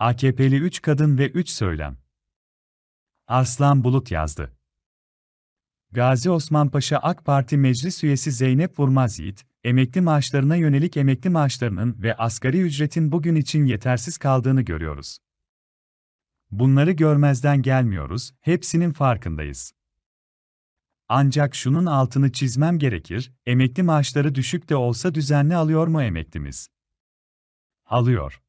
AKP'li 3 kadın ve 3 söylem. Arslan Bulut yazdı. Gazi Osman Paşa AK Parti Meclis Üyesi Zeynep Vurmaz Yiğit, emekli maaşlarına yönelik emekli maaşlarının ve asgari ücretin bugün için yetersiz kaldığını görüyoruz. Bunları görmezden gelmiyoruz, hepsinin farkındayız. Ancak şunun altını çizmem gerekir, emekli maaşları düşük de olsa düzenli alıyor mu emeklimiz? Alıyor.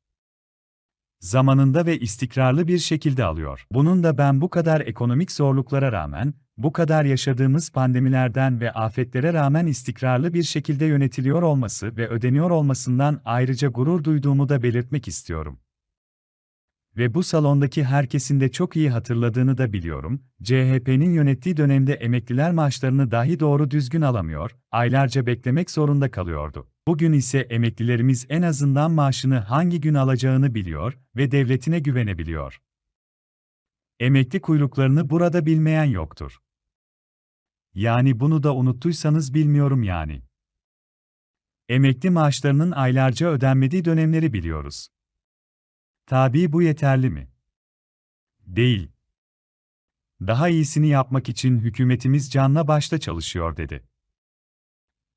Zamanında ve istikrarlı bir şekilde alıyor. Bunun da ben bu kadar ekonomik zorluklara rağmen, bu kadar yaşadığımız pandemilerden ve afetlere rağmen istikrarlı bir şekilde yönetiliyor olması ve ödeniyor olmasından ayrıca gurur duyduğumu da belirtmek istiyorum. Ve bu salondaki herkesin de çok iyi hatırladığını da biliyorum, CHP'nin yönettiği dönemde emekliler maaşlarını dahi doğru düzgün alamıyor, aylarca beklemek zorunda kalıyordu. Bugün ise emeklilerimiz en azından maaşını hangi gün alacağını biliyor ve devletine güvenebiliyor. Emekli kuyruklarını burada bilmeyen yoktur. Yani bunu da unuttuysanız bilmiyorum yani. Emekli maaşlarının aylarca ödenmediği dönemleri biliyoruz. Tabii bu yeterli mi? Değil. Daha iyisini yapmak için hükümetimiz canla başla çalışıyor dedi.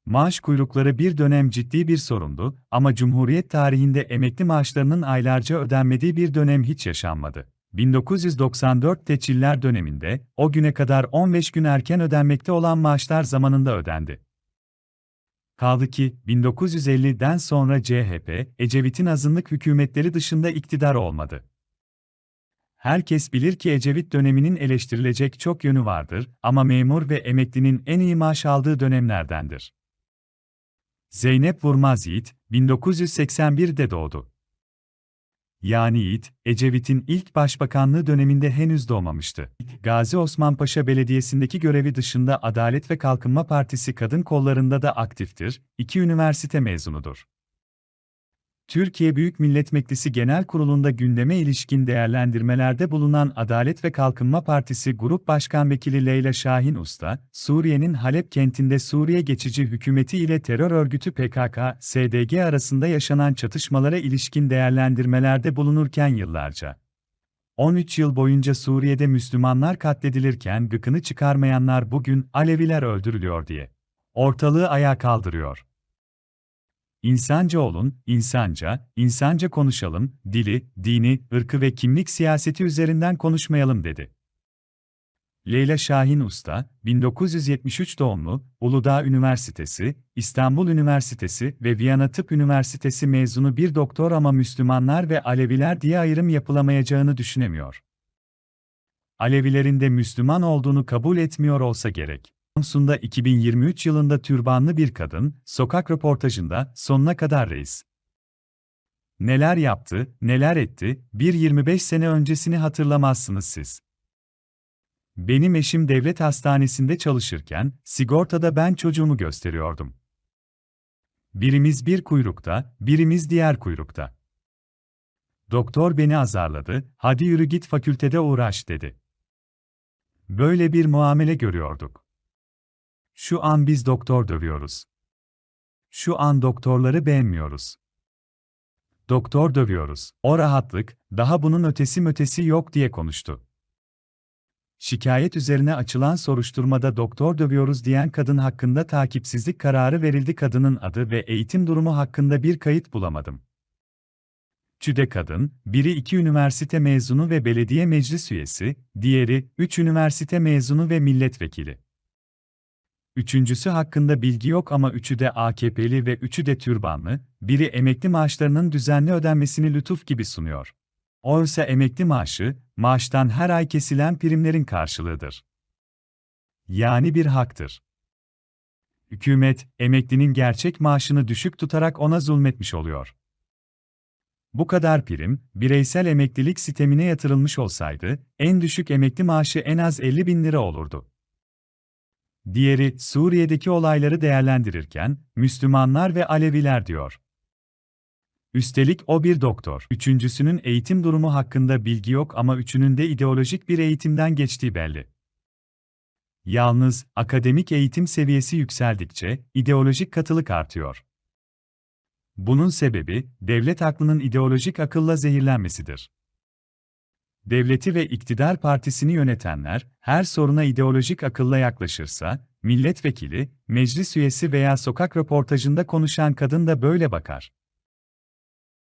Maaş kuyrukları bir dönem ciddi bir sorundu ama Cumhuriyet tarihinde emekli maaşlarının aylarca ödenmediği bir dönem hiç yaşanmadı. 1994 teçhiller döneminde, o güne kadar 15 gün erken ödenmekte olan maaşlar zamanında ödendi. Kaldı ki, 1950'den sonra CHP, Ecevit'in azınlık hükümetleri dışında iktidar olmadı. Herkes bilir ki Ecevit döneminin eleştirilecek çok yönü vardır ama memur ve emeklinin en iyi maaş aldığı dönemlerdendir. Zeynep Vurmaz Yiğit, 1981'de doğdu. Yani Yiğit, Ecevit'in ilk başbakanlığı döneminde henüz doğmamıştı. Gazi Osman Paşa Belediyesi'ndeki görevi dışında Adalet ve Kalkınma Partisi kadın kollarında da aktiftir, iki üniversite mezunudur. Türkiye Büyük Millet Meclisi Genel Kurulu'nda gündeme ilişkin değerlendirmelerde bulunan Adalet ve Kalkınma Partisi Grup Başkan Vekili Leyla Şahin Usta, Suriye'nin Halep kentinde Suriye geçici hükümeti ile terör örgütü PKK, SDG arasında yaşanan çatışmalara ilişkin değerlendirmelerde bulunurken yıllarca 13 yıl boyunca Suriye'de Müslümanlar katledilirken gıkını çıkarmayanlar bugün Aleviler öldürülüyor diye ortalığı ayağa kaldırıyor. İnsanca olun, insanca, insanca konuşalım, dili, dini, ırkı ve kimlik siyaseti üzerinden konuşmayalım dedi. Leyla Şahin Usta, 1973 doğumlu, Uludağ Üniversitesi, İstanbul Üniversitesi ve Viyana Tıp Üniversitesi mezunu bir doktor ama Müslümanlar ve Aleviler diye ayrım yapılamayacağını düşünemiyor. Alevilerin de Müslüman olduğunu kabul etmiyor olsa gerek. Samsun'da 2023 yılında türbanlı bir kadın, sokak röportajında, sonuna kadar reis. Neler yaptı, neler etti, bir 25 sene öncesini hatırlamazsınız siz. Benim eşim devlet hastanesinde çalışırken, sigortada ben çocuğumu gösteriyordum. Birimiz bir kuyrukta, birimiz diğer kuyrukta. Doktor beni azarladı, hadi yürü git fakültede uğraş dedi. Böyle bir muamele görüyorduk. Şu an biz doktor dövüyoruz. Şu an doktorları beğenmiyoruz. Doktor dövüyoruz. O rahatlık, daha bunun ötesi ötesi yok diye konuştu. Şikayet üzerine açılan soruşturmada doktor dövüyoruz diyen kadın hakkında takipsizlik kararı verildi. Kadının adı ve eğitim durumu hakkında bir kayıt bulamadım. Çüde kadın, biri iki üniversite mezunu ve belediye meclis üyesi, diğeri üç üniversite mezunu ve milletvekili. Üçüncüsü hakkında bilgi yok ama üçü de AKP'li ve üçü de türbanlı, biri emekli maaşlarının düzenli ödenmesini lütuf gibi sunuyor. Oysa emekli maaşı, maaştan her ay kesilen primlerin karşılığıdır. Yani bir haktır. Hükümet, emeklinin gerçek maaşını düşük tutarak ona zulmetmiş oluyor. Bu kadar prim, bireysel emeklilik sistemine yatırılmış olsaydı, en düşük emekli maaşı en az 50 bin lira olurdu. Diğeri, Suriye'deki olayları değerlendirirken, Müslümanlar ve Aleviler diyor. Üstelik o bir doktor. Üçüncüsünün eğitim durumu hakkında bilgi yok ama üçünün de ideolojik bir eğitimden geçtiği belli. Yalnız, akademik eğitim seviyesi yükseldikçe, ideolojik katılık artıyor. Bunun sebebi, devlet aklının ideolojik akılla zehirlenmesidir. Devleti ve iktidar partisini yönetenler, her soruna ideolojik akılla yaklaşırsa, milletvekili, meclis üyesi veya sokak röportajında konuşan kadın da böyle bakar.